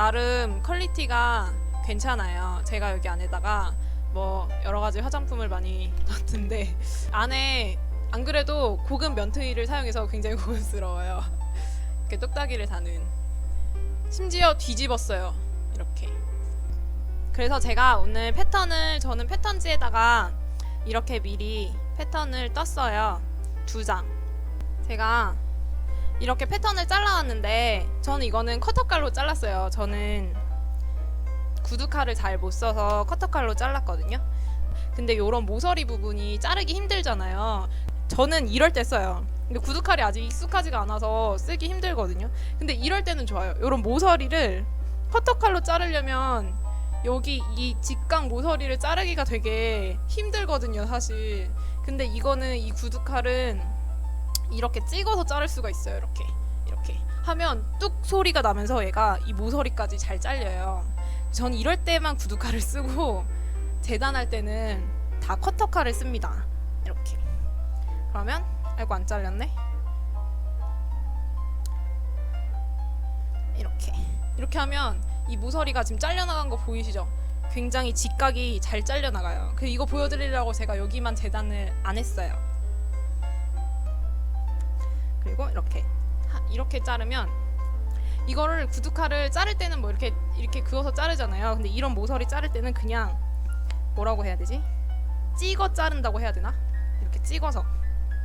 나름 퀄리티가 괜찮아요. 제가 여기 안에다가 뭐 여러 가지 화장품을 많이 넣었는데 안에 안 그래도 고급 면트위를 사용해서 굉장히 고급스러워요. 이렇게 뚝딱이를 다는 심지어 뒤집었어요. 이렇게. 그래서 제가 오늘 패턴을 저는 패턴지에다가 이렇게 미리 패턴을 떴어요. 두 장. 제가 이렇게 패턴을 잘라왔는데 저는 이거는 커터칼로 잘랐어요. 저는 구두칼을 잘 못 써서 커터칼로 잘랐거든요. 근데 이런 모서리 부분이 자르기 힘들잖아요. 저는 이럴 때 써요. 근데 구두칼이 아직 익숙하지가 않아서 쓰기 힘들거든요. 근데 이럴 때는 좋아요. 이런 모서리를 커터칼로 자르려면 여기 이 직각 모서리를 자르기가 되게 힘들거든요, 사실. 근데 이거는 이 구두칼은 이렇게 찍어서 자를 수가 있어요, 이렇게. 이렇게 하면 뚝 소리가 나면서 얘가 이 모서리까지 잘 잘려요. 전 이럴 때만 구두칼을 쓰고 재단할 때는 다 커터칼을 씁니다. 이렇게. 그러면 아이고 안 잘렸네. 이렇게. 이렇게 하면 이 모서리가 지금 잘려나간 거 보이시죠? 굉장히 직각이 잘 잘려나가요. 그 이거 보여드리려고 제가 여기만 재단을 안 했어요. 그리고 이렇게 하- 이렇게 자르면 이거를 구두칼을 자를 때는 뭐 이렇게 이렇게 그어서 자르잖아요. 근데 이런 모서리 자를 때는 그냥 뭐라고 해야 되지? 찍어 자른다고 해야 되나? 이렇게 찍어서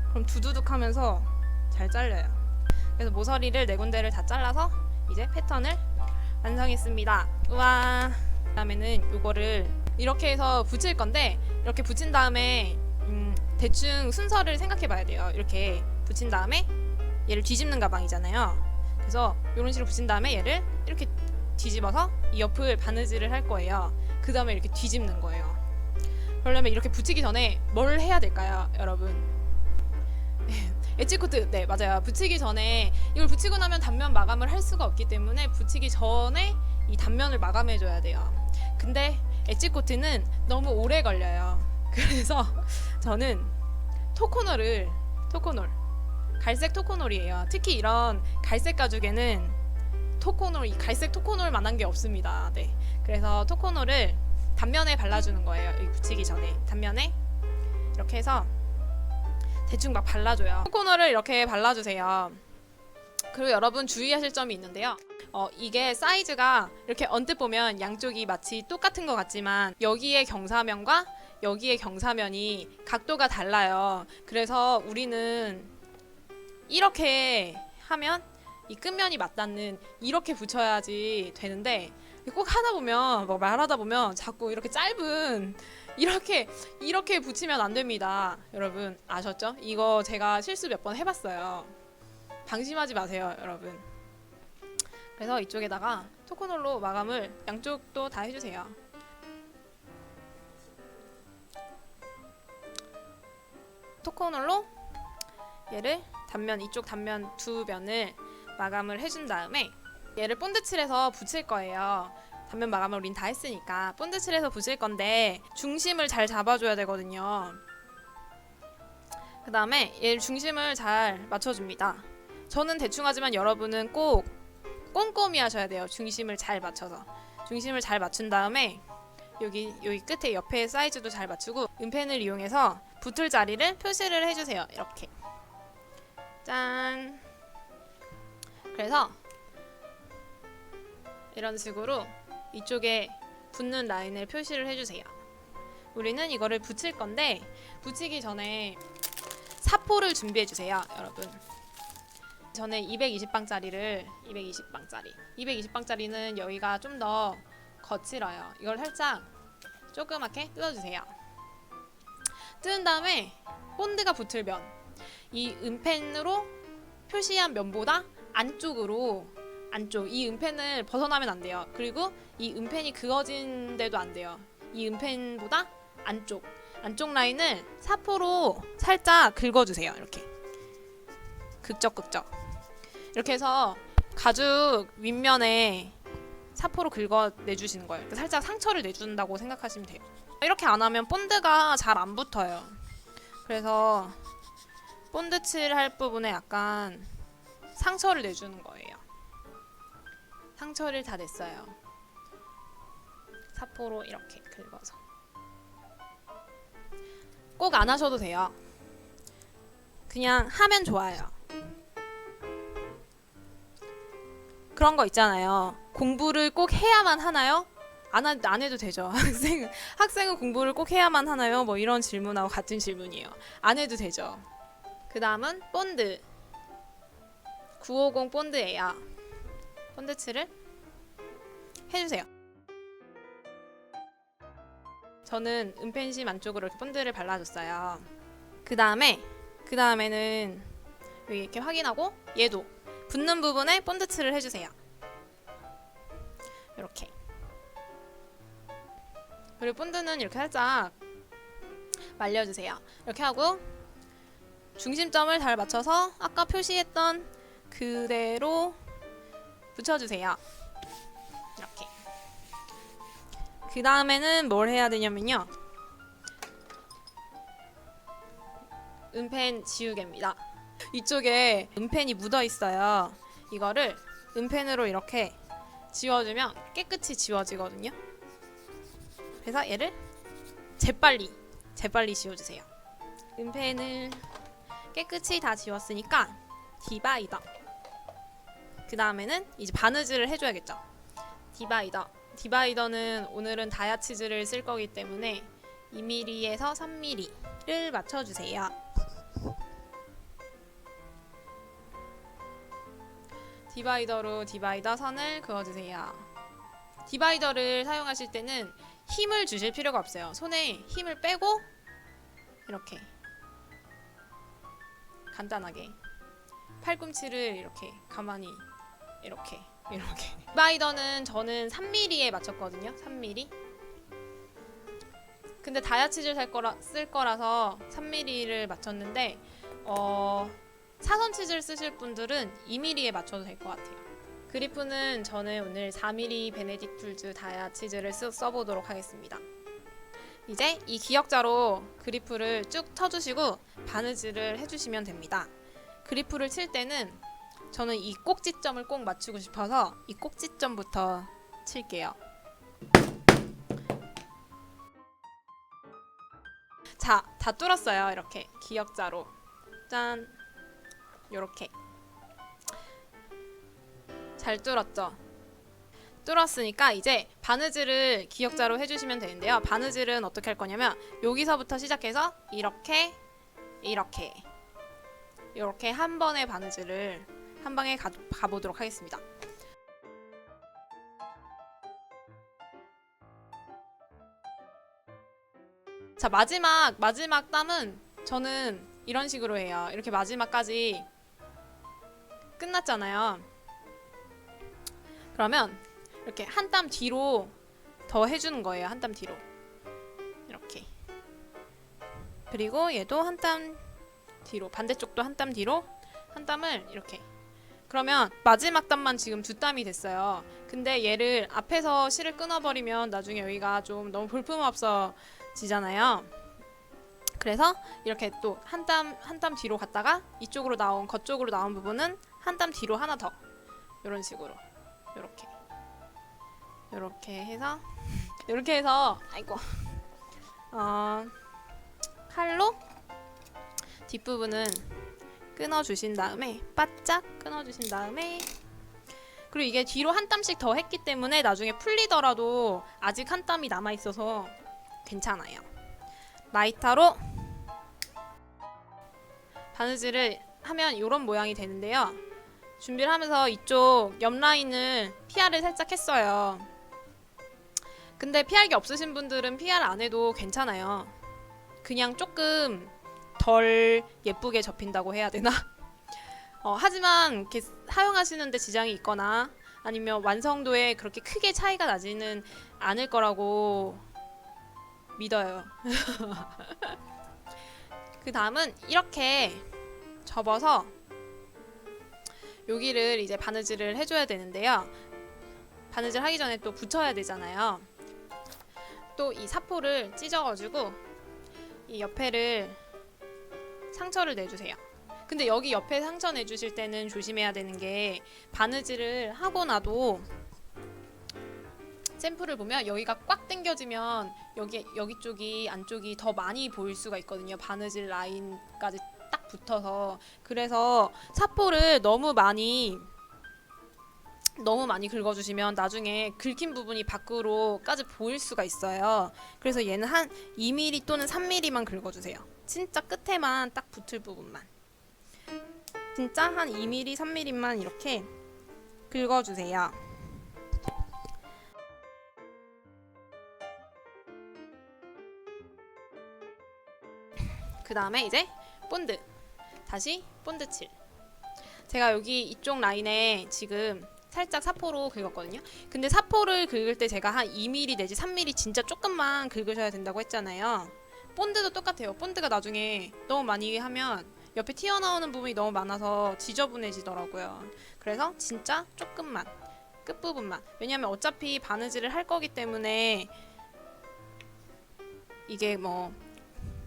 그럼 두두둑하면서 잘 잘려요. 그래서 모서리를 네 군데를 다 잘라서 이제 패턴을 완성했습니다. 우와. 그다음에는 요거를 이렇게 해서 붙일 건데 이렇게 붙인 다음에 음, 대충 순서를 생각해 봐야 돼요. 이렇게 붙인 다음에 얘를 뒤집는 가방이잖아요. 그래서 이런 식으로 붙인 다음에 얘를 이렇게 뒤집어서 이 옆을 바느질을 할 거예요. 그 다음에 이렇게 뒤집는 거예요. 그러려면 이렇게 붙이기 전에 뭘 해야 될까요, 여러분? 엣지코트, 네 맞아요. 붙이기 전에 이걸 붙이고 나면 단면 마감을 할 수가 없기 때문에 붙이기 전에 이 단면을 마감해줘야 돼요. 근데 엣지코트는 너무 오래 걸려요. 그래서 저는 토코널을 토코널 갈색 토코놀이에요. 특히 이런 갈색 가죽에는 토코놀, 이 갈색 토코놀만한 게 없습니다. 네. 그래서 토코놀을 단면에 발라주는 거예요. 여기 붙이기 전에 단면에 이렇게 해서 대충 막 발라줘요. 토코놀을 이렇게 발라주세요. 그리고 여러분 주의하실 점이 있는데요. 어, 이게 사이즈가 이렇게 언뜻 보면 양쪽이 마치 똑같은 것 같지만 여기에 경사면과 여기에 경사면이 각도가 달라요. 그래서 우리는 이렇게 하면 이 끝면이 맞닿는 이렇게 붙여야지 되는데 꼭 하다 보면 뭐 말하다 보면 자꾸 이렇게 짧은 이렇게 이렇게 붙이면 안 됩니다. 여러분 아셨죠? 이거 제가 실수 몇 번 해봤어요. 방심하지 마세요, 여러분. 그래서 이쪽에다가 토코놀로 마감을 양쪽도 다 해주세요. 토코놀로 얘를 단면 이쪽 단면 두 면을 마감을 해준 다음에 얘를 본드칠해서 붙일 거예요. 단면 마감을 우린 다 했으니까 본드칠해서 붙일 건데 중심을 잘 잡아줘야 되거든요. 그 다음에 얘 중심을 잘 맞춰줍니다. 저는 대충 하지만 여러분은 꼭 꼼꼼히 하셔야 돼요. 중심을 잘 맞춰서 중심을 잘 맞춘 다음에 여기 여기 끝에 옆에 사이즈도 잘 맞추고 은펜을 이용해서 붙을 자리를 표시를 해주세요. 이렇게 짠. 그래서 이런 식으로 이쪽에 붙는 라인을 표시를 해주세요. 우리는 이거를 붙일 건데 붙이기 전에 사포를 준비해 주세요, 여러분. 전에 220방짜리를 220방짜리 220방짜리는 여기가 좀 더 거칠어요. 이걸 살짝 조그맣게 뜯어주세요. 뜯은 다음에 본드가 붙을 면, 이 은펜으로 표시한 면보다 안쪽으로 안쪽 이 은펜을 벗어나면 안 돼요. 그리고 이 은펜이 그어진 데도 안 돼요. 이 은펜보다 안쪽 안쪽 라인을 사포로 살짝 긁어주세요. 이렇게 극적극적 이렇게 해서 가죽 윗면에 사포로 긁어 내주시는 거예요. 그러니까 살짝 상처를 내준다고 생각하시면 돼요. 이렇게 안 하면 본드가 잘 안 붙어요. 그래서 본드 칠할 부분에 약간 상처를 내주는 거예요. 상처를 다 냈어요. 사포로 이렇게 긁어서. 꼭 안 하셔도 돼요. 그냥 하면 좋아요. 그런 거 있잖아요. 공부를 꼭 해야만 하나요? 안, 하, 안 해도 되죠. 학생은, 학생은 공부를 꼭 해야만 하나요? 뭐 이런 질문하고 같은 질문이에요. 안 해도 되죠. 그 다음은 본드. 950 본드예요. 본드칠을 해주세요. 저는 은펜심 안쪽으로 이렇게 본드를 발라줬어요. 그 다음에 그 다음에는 여기 이렇게 확인하고 얘도 붙는 부분에 본드칠을 해주세요. 이렇게. 그리고 본드는 이렇게 살짝 말려주세요. 이렇게 하고 중심점을 잘 맞춰서 아까 표시했던 그대로 붙여주세요. 이렇게. 그 다음에는 뭘 해야 되냐면요. 은펜 지우개입니다. 이쪽에 은펜이 묻어 있어요. 이거를 은펜으로 이렇게 지워주면 깨끗이 지워지거든요. 그래서 얘를 재빨리 재빨리 지워주세요. 은펜을 깨끗이 다 지웠으니까 디바이더. 그 다음에는 이제 바느질을 해줘야겠죠. 디바이더. 디바이더는 오늘은 다야치즈를 쓸 거기 때문에 2mm에서 3mm를 맞춰주세요. 디바이더로 디바이더 선을 그어주세요. 디바이더를 사용하실 때는 힘을 주실 필요가 없어요. 손에 힘을 빼고 이렇게 간단하게 팔꿈치를 이렇게 가만히 이렇게 이렇게 디바이더는 저는 3mm에 맞췄거든요. 3mm. 근데 다야치즈를 살 거라 쓸 거라서 3mm를 맞췄는데 어 사선 치즈를 쓰실 분들은 2mm에 맞춰도 될 것 같아요. 그리프는 저는 오늘 4mm 베네딕 툴즈 다야 치즈를 쓰, 써보도록 하겠습니다. 이제 이 기역자로 그리프를 쭉 쳐주시고 바느질을 해주시면 됩니다. 그리프를 칠 때는 저는 이 꼭지점을 꼭 맞추고 싶어서 이 꼭지점부터 칠게요. 자, 다 뚫었어요. 이렇게 기역자로. 짠. 요렇게. 잘 뚫었죠? 뚫었으니까 이제 바느질을 기역자로 해주시면 되는데요. 바느질은 어떻게 할 거냐면 여기서부터 시작해서 이렇게 이렇게 이렇게 한 번의 바느질을 한 방에 가, 가보도록 하겠습니다. 자 마지막 마지막 땀은 저는 이런 식으로 해요. 이렇게 마지막까지 끝났잖아요. 그러면 이렇게 한 땀 뒤로 더 해주는 거예요. 한 땀 뒤로 이렇게 그리고 얘도 한 땀 뒤로 반대쪽도 한 땀 뒤로 한 땀을 이렇게 그러면 마지막 땀만 지금 두 땀이 됐어요. 근데 얘를 앞에서 실을 끊어버리면 나중에 여기가 좀 너무 볼품없어지잖아요. 그래서 이렇게 또 한 땀 한 땀 뒤로 갔다가 이쪽으로 나온 겉쪽으로 나온 부분은 한 땀 뒤로 하나 더 이런 식으로 이렇게 이렇게 해서 이렇게 해서 아이고 어, 칼로 뒷부분은 끊어 주신 다음에 바짝 끊어 주신 다음에 그리고 이게 뒤로 한 땀씩 더 했기 때문에 나중에 풀리더라도 아직 한 땀이 남아 있어서 괜찮아요. 라이터로 바느질을 하면 이런 모양이 되는데요. 준비를 하면서 이쪽 옆 라인을 PR을 살짝 했어요. 근데 게 없으신 분들은 PR 안 해도 괜찮아요. 그냥 조금 덜 예쁘게 접힌다고 해야 되나? 어, 하지만 사용하시는데 지장이 있거나 아니면 완성도에 그렇게 크게 차이가 나지는 않을 거라고 믿어요. 그 다음은 이렇게 접어서 여기를 이제 바느질을 해줘야 되는데요. 바느질 하기 전에 또 붙여야 되잖아요. 또 이 사포를 찢어가지고 이 옆에를 상처를 내주세요. 근데 여기 옆에 상처 내주실 때는 조심해야 되는 게 바느질을 하고 나도 샘플을 보면 여기가 꽉 당겨지면 여기 여기 쪽이 안쪽이 더 많이 보일 수가 있거든요. 바느질 라인까지 딱 붙어서 그래서 사포를 너무 많이 너무 많이 긁어주시면 나중에 긁힌 부분이 밖으로까지 보일 수가 있어요. 그래서 얘는 한 2mm 또는 3mm만 긁어주세요. 진짜 끝에만 딱 붙을 부분만. 진짜 한 2mm, 3mm만 이렇게 긁어주세요. 그 다음에 이제 본드. 다시 본드 칠. 제가 여기 이쪽 라인에 지금 살짝 사포로 긁었거든요. 근데 사포를 긁을 때 제가 한 2mm 내지 3mm 진짜 조금만 긁으셔야 된다고 했잖아요. 본드도 똑같아요. 본드가 나중에 너무 많이 하면 옆에 튀어나오는 부분이 너무 많아서 지저분해지더라고요. 그래서 진짜 조금만 끝부분만. 왜냐면 어차피 바느질을 할 거기 때문에 이게 뭐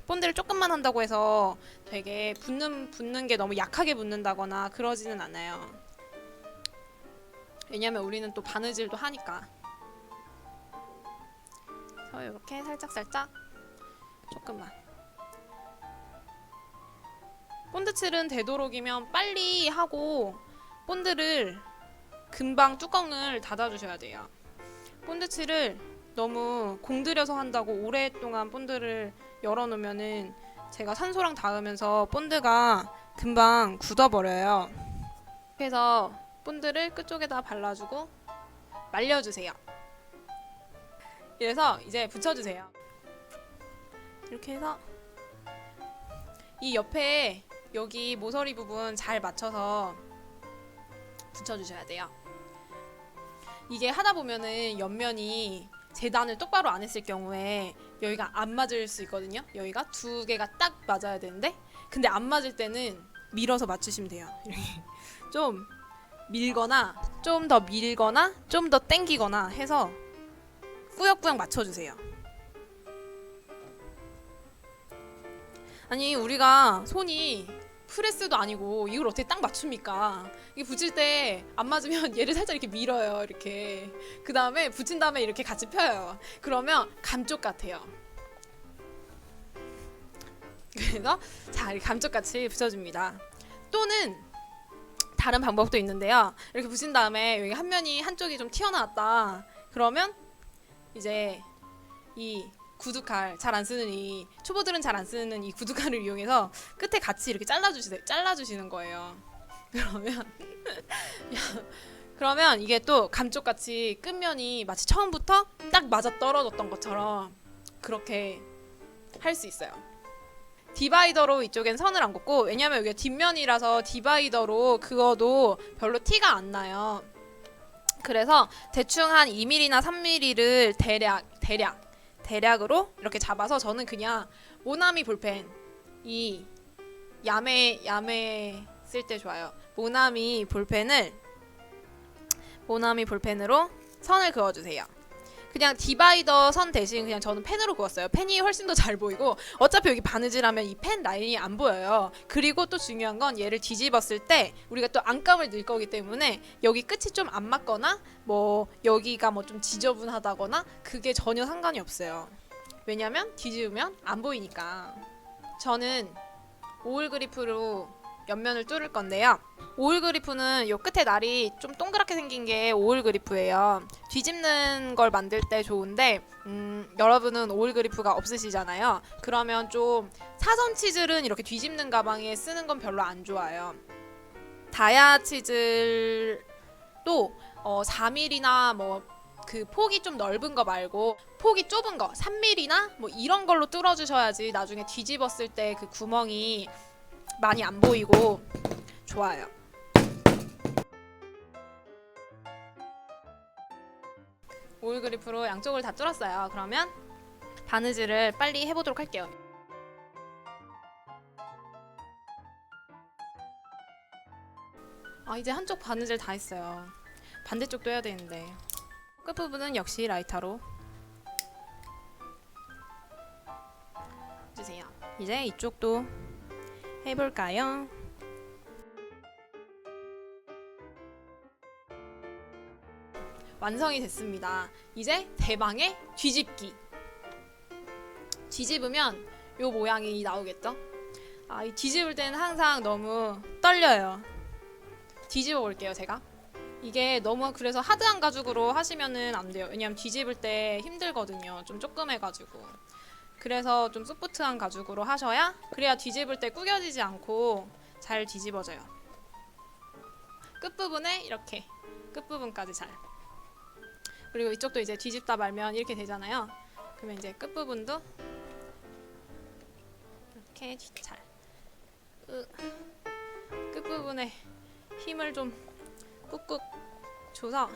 본드를 조금만 한다고 해서 되게 붙는 붙는 게 너무 약하게 붙는다거나 그러지는 않아요. 왜냐면 우리는 또 바느질도 하니까. 그래서 이렇게 살짝 살짝 조금만. 본드칠은 되도록이면 빨리 하고 본드를 금방 뚜껑을 닫아주셔야 돼요. 본드칠을 너무 공들여서 한다고 오랫동안 본드를 열어놓으면은 제가 산소랑 닿으면서 본드가 금방 굳어버려요. 그래서 본드를 끝쪽에다 발라주고 말려주세요. 이래서 이제 붙여주세요. 이렇게 해서 이 옆에 여기 모서리 부분 잘 맞춰서 붙여주셔야 돼요. 이게 하다 보면은 옆면이 재단을 똑바로 안 했을 경우에 여기가 안 맞을 수 있거든요. 여기가 두 개가 딱 맞아야 되는데 근데 안 맞을 때는 밀어서 맞추시면 돼요. 좀 밀거나 좀 더 밀거나 좀더 당기거나 해서 꾸역꾸역 맞춰주세요. 아니 우리가 손이 프레스도 아니고 이걸 어떻게 딱 맞춥니까? 이게 붙일 때 안 맞으면 얘를 살짝 이렇게 밀어요. 이렇게 그 다음에 붙인 다음에 이렇게 같이 펴요. 그러면 감쪽 같아요. 그래서 자 감쪽같이 붙여줍니다. 또는 다른 방법도 있는데요. 이렇게 붙인 다음에 여기 한 면이 한쪽이 좀 튀어나왔다. 그러면 이제 이 구두칼 잘 안 쓰는 이 초보들은 잘 안 쓰는 이 구두칼을 이용해서 끝에 같이 이렇게 잘라주시 잘라주시는 거예요. 그러면 그러면 이게 또 감쪽같이 끝면이 마치 처음부터 딱 맞아 떨어졌던 것처럼 그렇게 할 수 있어요. 디바이더로 이쪽엔 선을 안 긋고 왜냐면 여기 뒷면이라서 디바이더로 그어도 별로 티가 안 나요. 그래서 대충 한 2mm나 3mm를 대략 대략 대략으로 이렇게 잡아서 저는 그냥 모나미 볼펜 이 야매 야매 쓸 때 좋아요. 모나미 볼펜을 모나미 볼펜으로 선을 그어주세요. 그냥 디바이더 선 대신 그냥 저는 펜으로 그었어요. 펜이 훨씬 더 잘 보이고 어차피 여기 바느질하면 이 펜 라인이 안 보여요. 그리고 또 중요한 건 얘를 뒤집었을 때 우리가 또 안감을 넣을 거기 때문에 여기 끝이 좀 안 맞거나 뭐 여기가 뭐 좀 지저분하다거나 그게 전혀 상관이 없어요. 왜냐면 뒤집으면 안 보이니까. 저는 오일 그리프로 옆면을 뚫을 건데요. 오일 그리프는 요 끝에 날이 좀 동그랗게 생긴 게 오일 그리프예요. 뒤집는 걸 만들 때 좋은데 음, 여러분은 오일 그리프가 없으시잖아요. 그러면 좀 사선 치즐은 이렇게 뒤집는 가방에 쓰는 건 별로 안 좋아요. 다야 치즐도 어, 4mm나 뭐 그 폭이 좀 넓은 거 말고 폭이 좁은 거 3mm나 뭐 이런 걸로 뚫어 주셔야지 나중에 뒤집었을 때 그 구멍이 많이 안 보이고 좋아요. 오일 그리프로 양쪽을 다 뚫었어요. 그러면 바느질을 빨리 해보도록 할게요. 아 이제 한쪽 바느질 다 했어요. 반대쪽도 해야 되는데 끝부분은 역시 라이터로 주세요. 이제 이쪽도 해볼까요? 완성이 됐습니다. 이제 대방의 뒤집기. 뒤집으면 요 모양이 나오겠죠? 아, 이 뒤집을 때는 항상 너무 떨려요. 뒤집어 볼게요, 제가. 이게 너무 그래서 하드한 가죽으로 하시면은 안 돼요. 왜냐면 뒤집을 때 힘들거든요. 좀 조금 해가지고. 그래서 좀 소프트한 가죽으로 하셔야 그래야 뒤집을 때 구겨지지 않고 잘 뒤집어져요. 끝부분에 이렇게 끝부분까지 잘. 그리고 이쪽도 이제 뒤집다 말면 이렇게 되잖아요. 그러면 이제 끝부분도 이렇게 뒤- 잘. 으, 끝부분에 힘을 좀 꾹꾹 줘서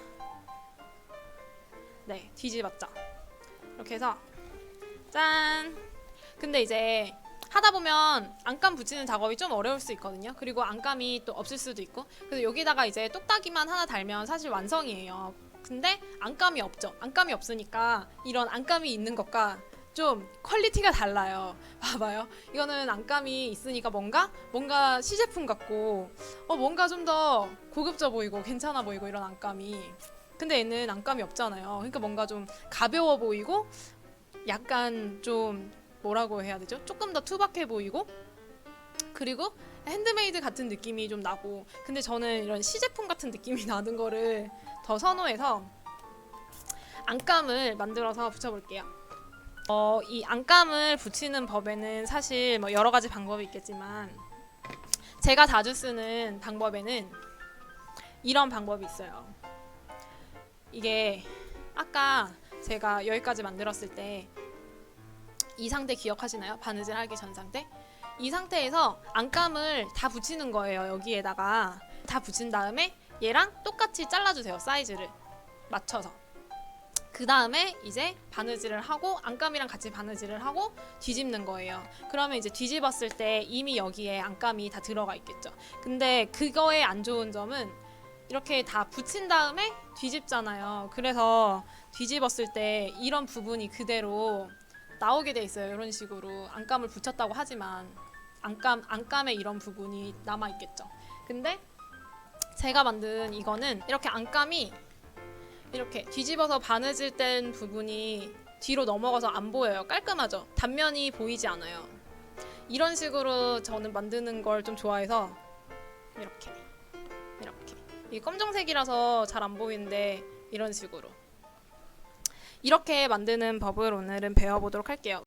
네 뒤집었죠. 이렇게 해서 짠. 근데 이제 하다 보면 안감 붙이는 작업이 좀 어려울 수 있거든요. 그리고 안감이 또 없을 수도 있고. 그래서 여기다가 이제 똑딱이만 하나 달면 사실 완성이에요. 근데 안감이 없죠. 안감이 없으니까 이런 안감이 있는 것과 좀 퀄리티가 달라요. 봐봐요. 이거는 안감이 있으니까 뭔가 뭔가 시제품 같고 어 뭔가 좀 더 고급져 보이고 괜찮아 보이고 이런 안감이. 근데 얘는 안감이 없잖아요. 그러니까 뭔가 좀 가벼워 보이고 약간 좀 뭐라고 해야 되죠? 조금 더 투박해 보이고 그리고 핸드메이드 같은 느낌이 좀 나고 근데 저는 이런 시제품 같은 느낌이 나는 거를 더 선호해서 안감을 만들어서 붙여볼게요. 어, 이 안감을 붙이는 법에는 사실 뭐 여러 가지 방법이 있겠지만 제가 자주 쓰는 방법에는 이런 방법이 있어요. 이게 아까 제가 여기까지 만들었을 때 이 상태 기억하시나요? 바느질 하기 전 상태? 이 상태에서 안감을 다 붙이는 거예요. 여기에다가 다 붙인 다음에 얘랑 똑같이 잘라주세요. 사이즈를 맞춰서. 그 다음에 이제 바느질을 하고 안감이랑 같이 바느질을 하고 뒤집는 거예요. 그러면 이제 뒤집었을 때 이미 여기에 안감이 다 들어가 있겠죠. 근데 그거의 안 좋은 점은 이렇게 다 붙인 다음에 뒤집잖아요. 그래서 뒤집었을 때 이런 부분이 그대로 나오게 돼 있어요. 이런 식으로 안감을 붙였다고 하지만 안감 안감에 이런 부분이 남아 있겠죠. 근데 제가 만든 이거는 이렇게 안감이 이렇게 뒤집어서 바느질 된 부분이 뒤로 넘어가서 안 보여요. 깔끔하죠. 단면이 보이지 않아요. 이런 식으로 저는 만드는 걸 좀 좋아해서 이렇게 이렇게 이 검정색이라서 잘 안 보이는데 이런 식으로 이렇게 만드는 법을 오늘은 배워보도록 할게요.